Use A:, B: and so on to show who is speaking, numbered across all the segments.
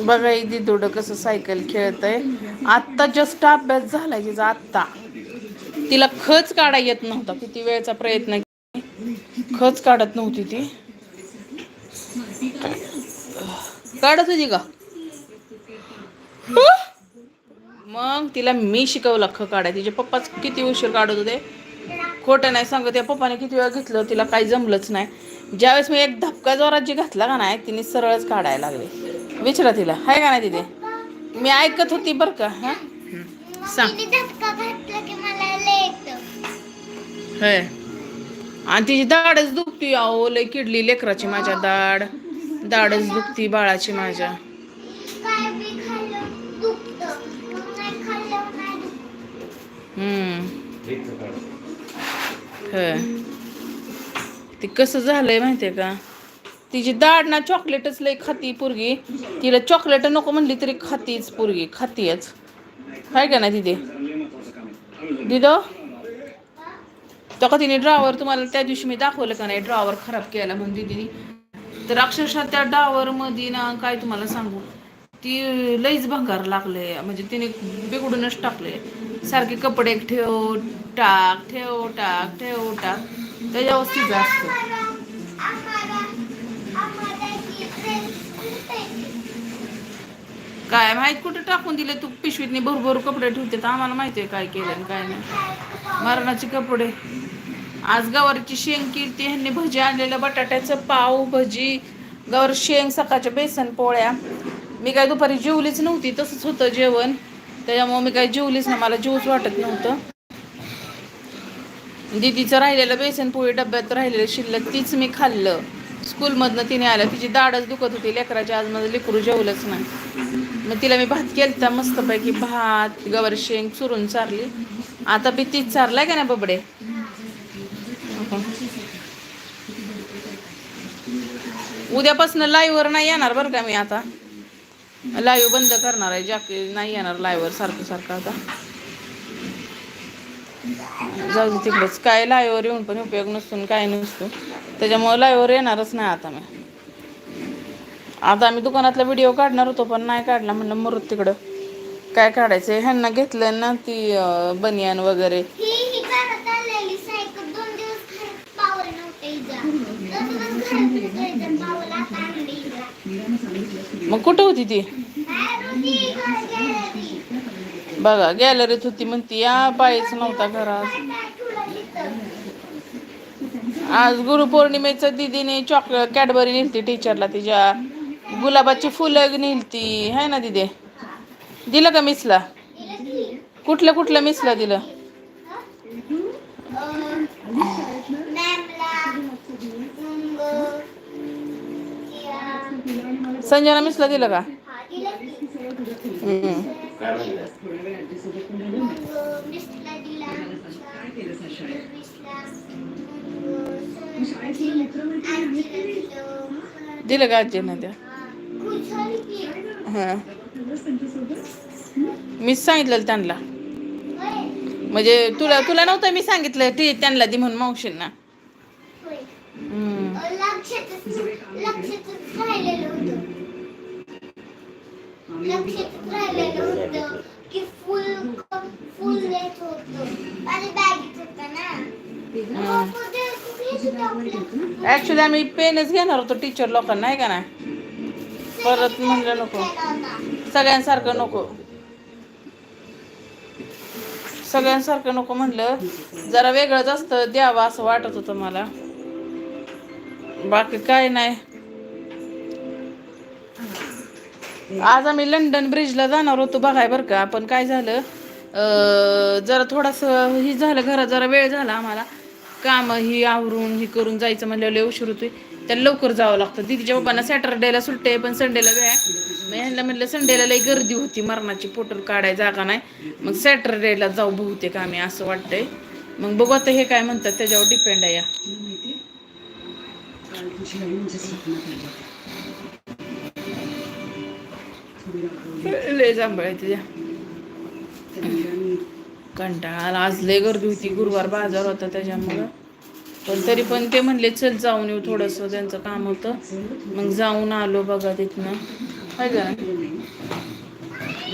A: बघा इथे थोडं कसं सायकल खेळत आहे आत्ता जस्ट अभ्यास झाला तिचा आत्ता. तिला खच काढा येत नव्हता. किती वेळचा प्रयत्न केला. खच काढत नव्हती ती. काढत होती का मग तिला मी शिकवलं ख काढाय तिचे पप्पाच किती उशीर काढत होते. खोटं नाही सांगत. त्या पप्पाने किती वेळा घेतलं तिला काही जमलंच नाही. ज्यावेळेस मी एक धपका जोरात जी घातला का नाही तिने सरळच काढायला लागले. विचारा तिला हाय का नाही तिथे? मी ऐकत होती बरं का हा? सांग. आणि तिची दाडच दुखती अहो लय किडली लेकराची माझ्या दाड दाडच दुखती बाळाची माझ्या. हम्म. ते कसं झालंय माहितीये का? तिची दाड ना चॉकलेटच लय खाती पोरगी. तिला चॉकलेट नको म्हणली तरी खातीच पोरगी. खातीच काय का नाही तिथे दिदो? तो का तिने ड्रॉवर तुम्हाला त्या दिवशी मी दाखवलं का नाही? ड्रॉवर खराब केला म्हणून दिदीने. तर अक्षरशः त्या ड्रॉवर मध्ये ना काय तुम्हाला सांगू? ती लईच भंगार लागले. म्हणजे तिने बिघडूनच टाकले. सारखे कपडे ठेव टाक ठेव टाक ठेव टाक. त्याच्यावर तिचं असतं. काय माहीत कुठे टाकून दिले तू? पिशवीतनी भरभर कपडे ठेवते तर आम्हाला माहिती आहे काय केलं आणि काय नाही. मरणाचे कपडे. आज गवारीची शेंग किरती ह्यांनी भजी आणलेलं बटाट्याचं पाव भजी गवार शेंग सकाळच्या बेसन पोळ्या. मी काय दुपारी जेवलीच नव्हती तसंच होतं जेवण. त्याच्यामुळं मी काय जेवलीच नाही मला जेवूच वाटत नव्हतं. दीदीचं राहिलेलं बेसनपोळी डब्यात राहिलेलं शिल्लक तीच मी खाल्लं. स्कूलमधनं तिने आलं तिची दाडच दुखत होती लेकराच्या आज माझं लेकरू जेवलंच नाही. मग तिला मी भात केलता मस्तपैकी भात गवर शेंग चुरून चारली. आता बी तीच चारलाय का नाही बबडे? उद्यापासून लाईव्हवर नाही येणार बरं का मी आता. लाईव्ह बंद करणार आहे जाके नाही येणार लाईव्हवर सारखं सारखं आता. जाऊ दे तिकडंच. काय लाईव्हवर येऊन पण उपयोग नसतो आणि काय नसतो. त्याच्यामुळे लाईव्हवर येणारच नाही आता मी. आता आम्ही दुकानातला व्हिडिओ काढणार होतो पण नाही काढला म्हणलं मरू तिकडं. काय काढायचं ह्यांना घेतलं ना ती बनियान वगैरे
B: ही ही घरात आलेली सायकल दोन दिवस घरात पावर नव्हते इजा दोन दिवस घरात फिरतोय पावर आता आणली इजा
A: मग कुठं होती ती? बघा गॅलरीत होती म्हणती या बाईच नव्हता घरात. आज गुरुपौर्णिमेचं दिदीने चॉकलेट कॅडबरी नेलती टीचरला तिच्या. गुलाबाची फुलं नेलती. है ना दिदी? दिलं का मिसला कुठलं कुठलं मिसला दिलं
B: मॅमला मग किया
A: संजना मिसला दिलं का?
B: हा दिलं की
A: आजीनं त्या हां. मीच सांगितलं त्यांना. म्हणजे तुला तुला नव्हतं मी सांगितलं ती त्यांना दे म्हणून मावशींना.
B: होय.
A: हम्म.
B: लक्षातच लक्षातच राहिलेलं होतं लक्षातच राहिलेलं होतं की फुल फुल येत होतं आणि बॅगेत होतं ना मग ते कुठे होतं आपलं?
A: ऍक्च्युली आम्ही पेनच घेणार होतो टीचर लोकांना आहे का नाही? परत म्हणलं नको. सगळ्यांसारखं नको. सगळ्यांसारखं नको म्हणलं. जरा वेगळंच असतं द्यावं असं वाटत होतं मला. बाकी काय नाही. आज आम्ही लंडन ब्रिजला जाणार होतो बघाय बरं का. पण काय झालं जरा थोडासं ही झालं घरात जरा वेळ झाला आम्हाला. काम ही आवरून ही करून जायचं म्हणल्यावर लय उशीर होतोय. त्याला लवकर जावं लागतं. दिदीच्या बाबांना सॅटरडेला सुट्टे पण संडेला वेळ मग ह्यांना म्हणलं संडेला लई गर्दी होती मरणाची पोटर काढाय जागा नाही. मग सॅटरडेला जाऊ बहुतेक आम्ही असं वाटतंय. मग बघू आता हे काय म्हणतात त्याच्यावर डिपेंड आहे या. लय जांभळ द्या. तुझ्या कंटाळा आला. आज लय गर्दी होती. गुरुवार बाजार होता त्याच्यामुळं. पण तरी पण ते म्हणले चल जाऊन येऊ थोडंसं. त्यांचं काम होतं. मग जाऊन आलो बघा तिथनं. काय का?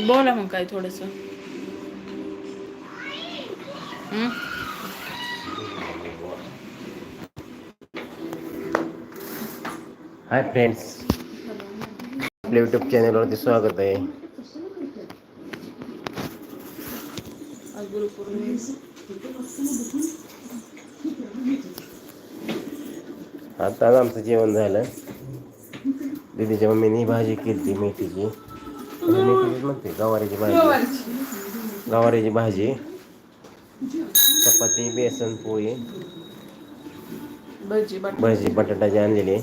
A: बोला मग काय थोडंसं.
C: Hi friends. आपल्या यूट्यूब चॅनलवरती स्वागत आहे
A: गुरुपौर्णिमा.
C: आता आमचं जेवण झालं दीदीच्या मम्मीने भाजी केली मेथीची म्हणते गवारीची भाजी. गवारीची भाजी चपाती बेसन पोळी
A: बटाटा
C: भाजी बटाट्याची आणलेली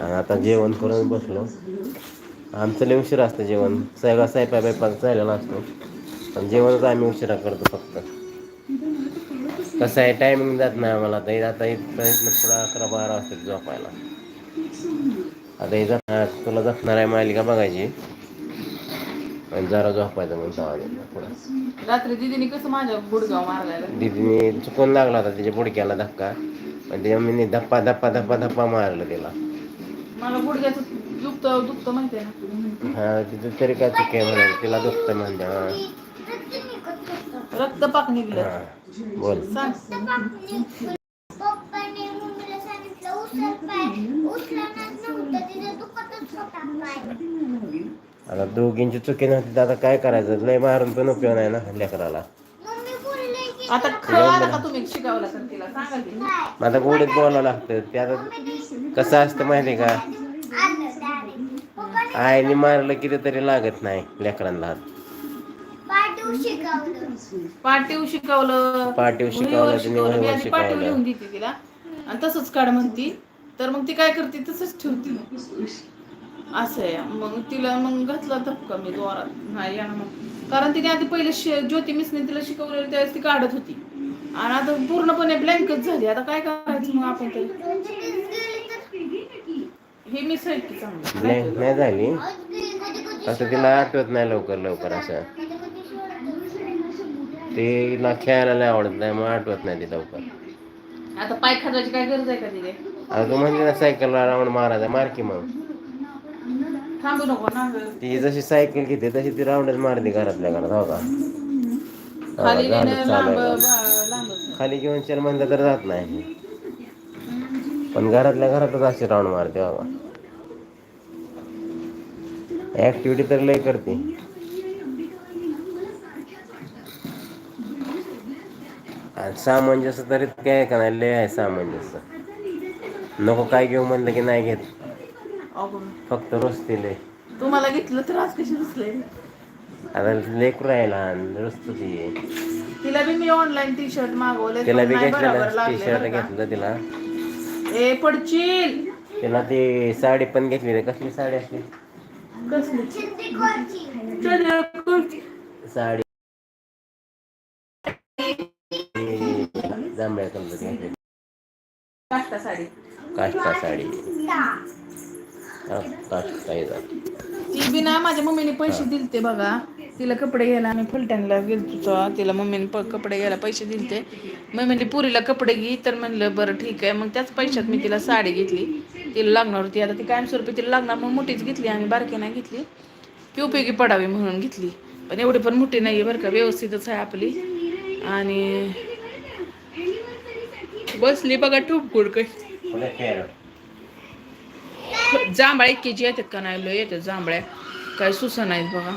C: आणि आता जेवण करून बसलो. आमचं लय उशीर असतं जेवण. सगळा स्वयंपाक बिपाक झालेला असतो. पण जेवणच आम्ही उशिरा करतो फक्त. कसं आहे टायमिंग जात नाही आम्हाला. आता आता इथं पुढं अकरा बारा वाजता झोपायला. आता हे जात तुला जपणार आहे मालिका बघायची. आणि जरा झोपायचं मग तेव्हा पुढं.
A: रात्री दिदीने कसं माझ्या गुडगाव मारलाय
C: दीदीने चुकून लागला होता त्याच्या बुडक्याला धक्का. पण त्याच्या मम्मीने धप्पा धप्पा धप्पा धप्पा मारलं त्याला
A: मला गुडघ्याचं दुखतं दुखतं माहितीये ना.
C: हा तिथं तरी काय चुकी आहे म्हणाली तिला दुखतं म्हणते हा
A: रक्त पाक निघलं.
C: हा बोल.
A: सांग.
B: पप्पाने मम्मीला सांगितलं उचल पाय उचलणारच नव्हतं तिथे दुखतच होता पाय
C: आता दोघींची चुकी नव्हती तर आता काय करायचं? लय मारून पण उपयोग नाही ना लेकराला.
A: आता खरं आलं का तुम्ही शिकवलं तर तिला? सांगा की.
B: काय
C: मग आता गोडीत बोलावं लागतं. ते आता कसं असतं माहिती आहे का? आईने मारलं की ते तरी लागत नाही लेकरांना हात.
B: पाठवू शिकवलं.
A: पाटीव शिकवलं.
C: पाटीव शिकवलं, तिने
A: मी
C: वहीवर
A: आधी पाटीव
C: शिकवलं.
A: लिहून देते तिला. आणि तसंच काढ म्हणती. तर मग ती काय करते? तसंच ठेवते. असं आहे. मग तिला मग घातला धक्का मी द्वारात नाही मग. कारण तिने आधी पहिले शे- ज्योती मिसने तिला शिकवलेलं त्यावेळेस ती काढत होती. आणि आता पूर्णपणे ब्लँकच झाली. आता काय करायचं मग आपण तरी?
B: गेली तर
A: हे मिस आहे की
C: ब्लँक
A: चांगलं.
C: नाही झाली. असं तिला आठवत नाही लवकर लवकर असं. तिला खेळायला लय आवडत नाही मग आठवत नाही ती लवकर.
A: आता पाय खाजायची काय गरज आहे का तिथे
C: आता तू म्हणते ना सायकलला राऊंड मारायचा मार की मग.
A: थांबू नको ना. गं.
C: ती जशी सायकल घेते तशी ती राऊंडच मारते घरातल्या घरात हो का? हो
A: खाली लांब. बा- लांबच
C: घेऊन चल म्हणलं तर जात नाही पण घरातल्या घरातच अशी राऊंड मारते बाबा ऍक्टिव्हिटी तर लय करते. आणि सामंजस्य तरी काय का नाही लय आहे सामंजस्य. नको काय घेऊ म्हणलं की नाही घेत.
A: अवघड.
C: फक्त रस्ते लय.
A: तुम्हाला घेतलं तर आज कशी दिसले
C: आता लेकरू आहे लहान रस्त ती.
A: तिला बी मी ऑनलाईन टी शर्ट मागवले
C: तिला बी टी शर्ट. घेतलं तिला.
A: ए पडशील.
C: तिला ती साडी पण घेतली कसली साडी असली?
A: कसली.
C: साडी. जांभळ्या घेतली
A: काष्टा साडी.
C: काष्टा साडी.
A: ती बी ना माझ्या मम्मीने पैसे दिलते बघा. तिला कपडे घ्यायला आम्ही फलटणला तेव्हा. तिला मम्मीने प- कपडे घ्यायला पैसे दिलते. मग म्हणली पुरीला कपडे घे तर म्हणलं बरं ठीक आहे. मग त्याच पैशात मी तिला साडी घेतली. तिला लागणार होती. आता ती कायमस्वरूपी तिला लागणार मग मोठीच घेतली आम्ही बारकी नाही घेतली. ती उपयोगी पडावी म्हणून घेतली. पण एवढी पण मोठी नाही आहे बरं का. व्यवस्थितच आहे आपली. आणि बसली बघा ठोपकुड कशी. जांभळ्या एक के जी येतात का नाही लय येतात जांभळ्या. काय सुसा नाहीत बघा.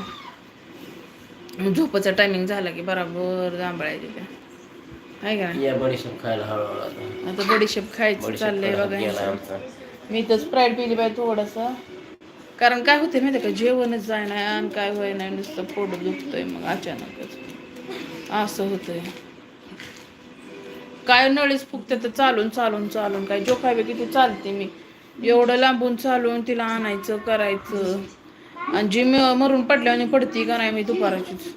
A: झोपाचा टायमिंग झाला की बराबर जांभळ्या आहे का
C: या बडीशेप खायला हळूहळू आता.
A: बडीशेप खायचं चाललंय बघा. मी तर स्प्राईट पिली पाहिजे थोडंसं. कारण काय होते माहिती का? जेवणच जाय नाही आणि काय होय नाही नुसतं पोट दुखतंय मग अचानकच. असं होतंय. काय नळीच फुगते तर चालून चालून चालून. काय जो काय किती चालते मी. एवढं लांबून चालून तिला आणायचं करायचं. आणि जी मी मरून पडल्याने पडती का नाही मी दुपाराचीच.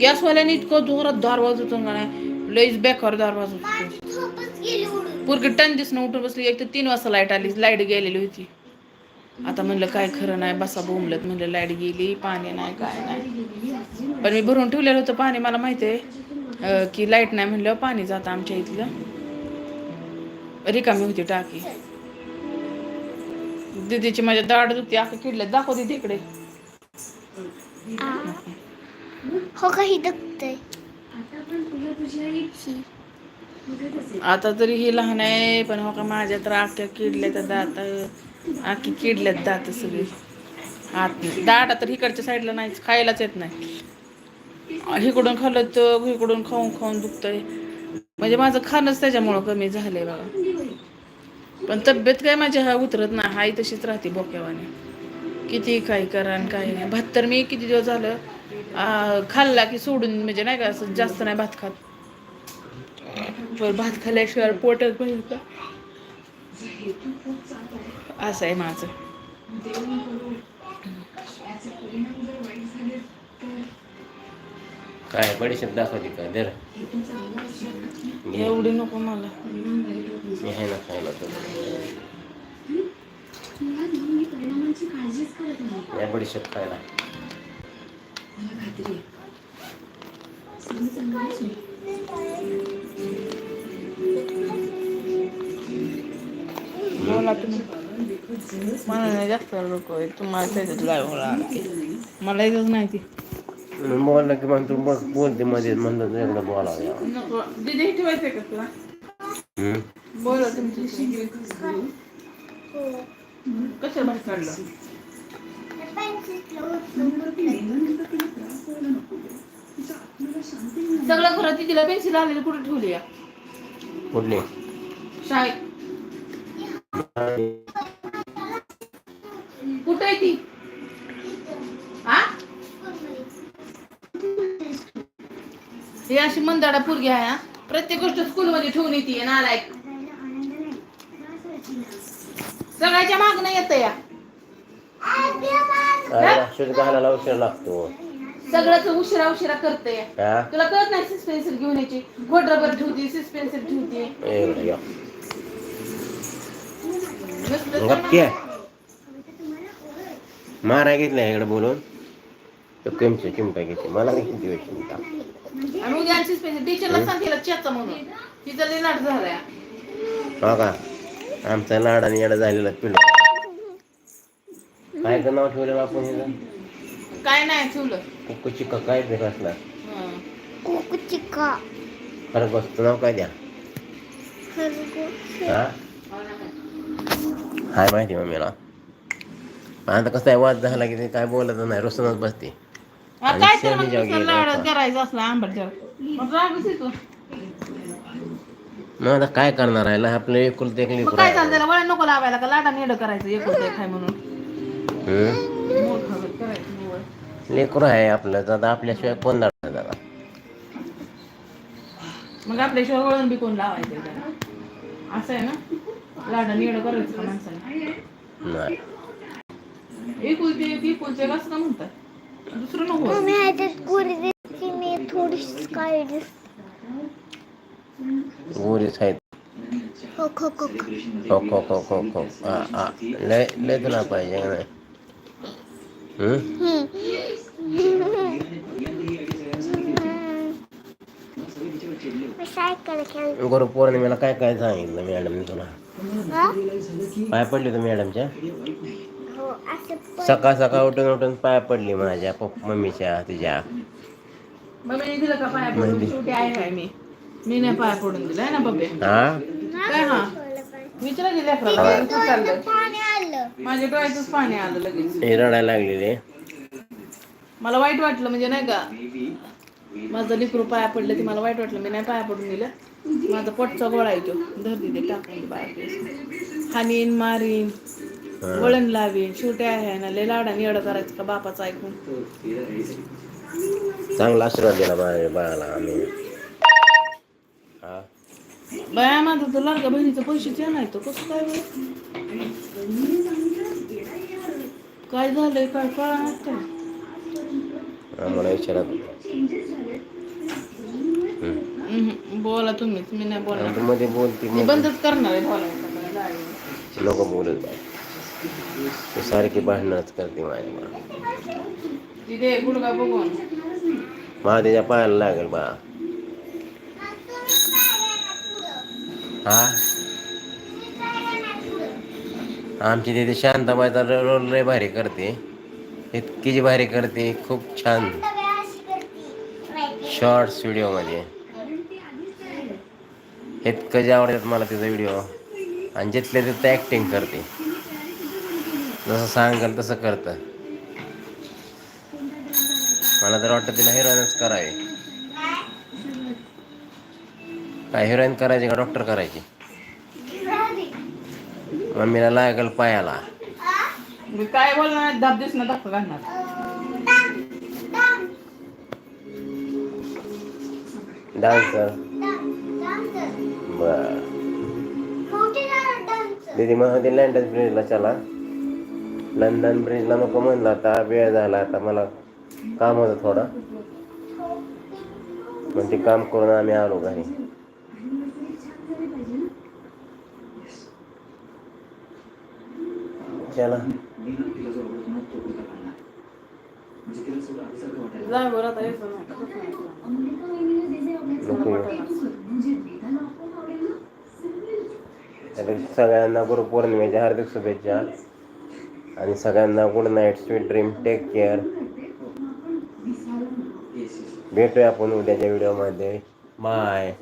A: गॅसवाल्याने इतकं जोरात धार वाजवतो का नाही लईच बेकार धार वाजवतो होतं. पोरगी टन दिसणं उठून बसली एक तर तीन वाजता लाइट आली लाइट गेलेली होती. आता म्हणलं काय खरं नाही बसा बोंबलत म्हणलं लाइट गेली पाणी नाही काय नाही. पण मी भरून ठेवलेलं होतं पाणी मला माहिती आहे की लाइट नाही म्हणल्यावर पाणी जातं आमच्या इथलं. रिकामी होती टाकी. दीदीची माझ्या दाढ होती आता किडल्या दाखव दीदी इकडे.
B: हो काही दुखतंय.
A: आता तरी ही लहान आहे पण हो का माझ्या तर आख्या किडल्या त्या दात. आखी किडल्यात दात सगळी. आत दाट तर इकडच्या साईडला नाहीच खायलाच येत नाही. इकडून खाल्लं तर इकडून खाऊन खाऊन दुखतंय. म्हणजे माझं खाणंच त्याच्यामुळं कमी झालंय बघा. पण तब्येत काय माझी हा उतरत नाही. हाय तशीच राहते बोक्यावाने किती काय करा आणि काय नाही. भात तर मी किती दिवस झालं खाल्ला की सोडून म्हणजे नाही का असं जास्त नाही भात खात. भात खाल्ल्याशिवाय पोटच भरत. असं आहे माझं.
C: काय बडीशेप दाखवते काय दर
A: एवढी नको मला.
C: मी आहे ना खायला तर या बडीशेप खायला.
A: मला तुम्ही. मला नाही जास्त लोक तुम्हाला त्याच्यात लावा मला येतच नाही ती.
C: मग बोलला की मग तू बस बोलते मध्ये म्हणलं एकदा बोलावं यावं.
A: नको. दिदी ठेवायचंय का तुला?
C: हम्म?
A: बोला तुमची. कसं बाहेर काढलं? सगळं खरं दिदीला पेन्सिल आलेली कुठे ठेवली या
C: कुठली?
A: शाळेत. कुठे आहे ती? ही अशी मंदाडा पोरगी आहे हा. प्रत्येक गोष्ट स्कूल मध्ये ठेवून येते नालायक. सगळ्याच्या माग नाही येत या.
C: घालायला उशीर लागतो.
A: सगळ्याच उशिरा उशिरा करते
C: हा?
A: तुला कळत नाही सिस पेन्सिल घेऊन यायची? खोट रबर ठेवते सिस पेन्सिल ठेवते.
C: एवढं या.
A: नुसतं
C: गप्पी आहे. मारा घेतला इकडे बोलून. तो केमचे चिमटा घेते मला नाही किती वेळ चिमटा
A: आणि उद्या सिस पेन्सिल टीचरला सांग तिला चेचा म्हणून. तिचा लई लाट झालाय.
C: हो का? आमचा लाड आणि येडा झालेला पिल्लू. काय का नाव ठेवलेलं आपण हे
A: काय नाही ठेवलं.
C: कुक्कू चिक्का काय ते कसला?
A: हं.
B: कोको चिक्का.
C: फरक बसतो नाव काय द्या?
B: खरगोश.
C: हा? हाय माहिती मम्मीला. आता कसं आहे वाद झाला की ते काय बोलत नाही रुसूनच बसते.
A: काय तर मग. करायचं असलं मग रागच येतो
C: मग आता काय करणार आहे? ना आपलं एकुलते एक
A: मग
C: लेकरं
A: काय
C: आहे.
A: चालतं त्याला वळण नको लावायला का लाटा नेड करायचं एक होतंय खाय म्हणून. करायचं निवड.
C: लेकरं आहे आपलं आता आपल्याशिवाय कोण दाडणार दादा
A: मग आपल्याशिवाय वळण बी कोण लावायचं त्याला? असं आहे ना? लाडा निवड करायचं का
C: नाही.
A: एकुलते एक एकुलते एक असं का म्हणतात? दुसरं नको
B: ह्याच्यात दिसती मी थोडीशी काय दिसते
C: गोरीच आहेत.
B: हो
C: हा हा लय लय तुला पाहिजे का नाही?
B: मी
C: गुरु पौर्णिमेला काय काय सांगितलं मॅडमने तुला? पाय पडली तू मॅडमच्या?
B: हो
C: सकाळ सकाळ उठून उठून पाय पडली माझ्या पप्प मम्मीच्या
A: दिलं का पाया पडून शेवटी आहे काय मी. मी नाही पाया पडून दिलं आहे ना बबे?
C: हा?
A: काय हा? विचारा दिल्या चाललं
B: पाणी आलं
A: माझ्या डोळ्यातच पाणी आलं लगेच.
C: हे रडायला लागलेले.
A: मला वाईट वाटलं म्हणजे नाही का? माझं लिकरू पाया पडलं ते मला वाईट वाटलं. मी नाही पाया पडून दिलं. माझा पोटचा गोळा येतो धर दिले टाकून बाया हानीन मारीन. वळण लावीन शेवटी आहे ना लय लाडाने एवढं करायचं का बापाचं ऐकून?
C: चांगला आशीर्वाद दिला बाळाला आम्ही. हा.
A: बाया माझं तर लाडका बहिणीचं पैसेच नाही तो कसं काय? काय झालंय काय कळणार काय
C: आम्हाला. हम्म,
A: बोला तुम्हीच मी नाही बोलणार.
C: तू मध्ये बोलती
A: मी
C: मग
A: बंदच करणार आहे बोलायचं
C: नको बोलत तू सारखी भांडणच करते
A: तिथे गुडगा बघून.
C: महादेच्या पायाला लागेल बा. हा? आमची तिथे शांताबाईचा रोल लय भारी करते. इतकी जी भारी करते खूप छान. शॉर्ट्स व्हिडिओमध्ये इतकं जे आवडतात मला तिचा व्हिडिओ आणि जिथल्या तिथं ॲक्टिंग करते. जसं सांगाल तसं करतं. मला तर वाटतं तिला हिरोईनच करावी. काय हिरोईन करायची का डॉक्टर करायची? मम्मीला लागल पायाला.
A: मी काय बोलणार दाब दिस ना दाखव घालणार
C: डान्सर बर. दीदी मग लंडन ब्रिजला चला. लंडन ब्रिजला नको म्हणलं आता वेळ झाला आता मला काम होतं थोडं. ते काम करून आम्ही आलो घरी. चला. सगळ्यांना गुरुपौर्णिमेच्या हार्दिक शुभेच्छा. आणि सगळ्यांना good night sweet dream take care भेटूया आपण उद्याच्या व्हिडिओमध्ये बाय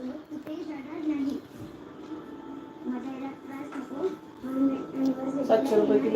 A: सातशे रुपये किलो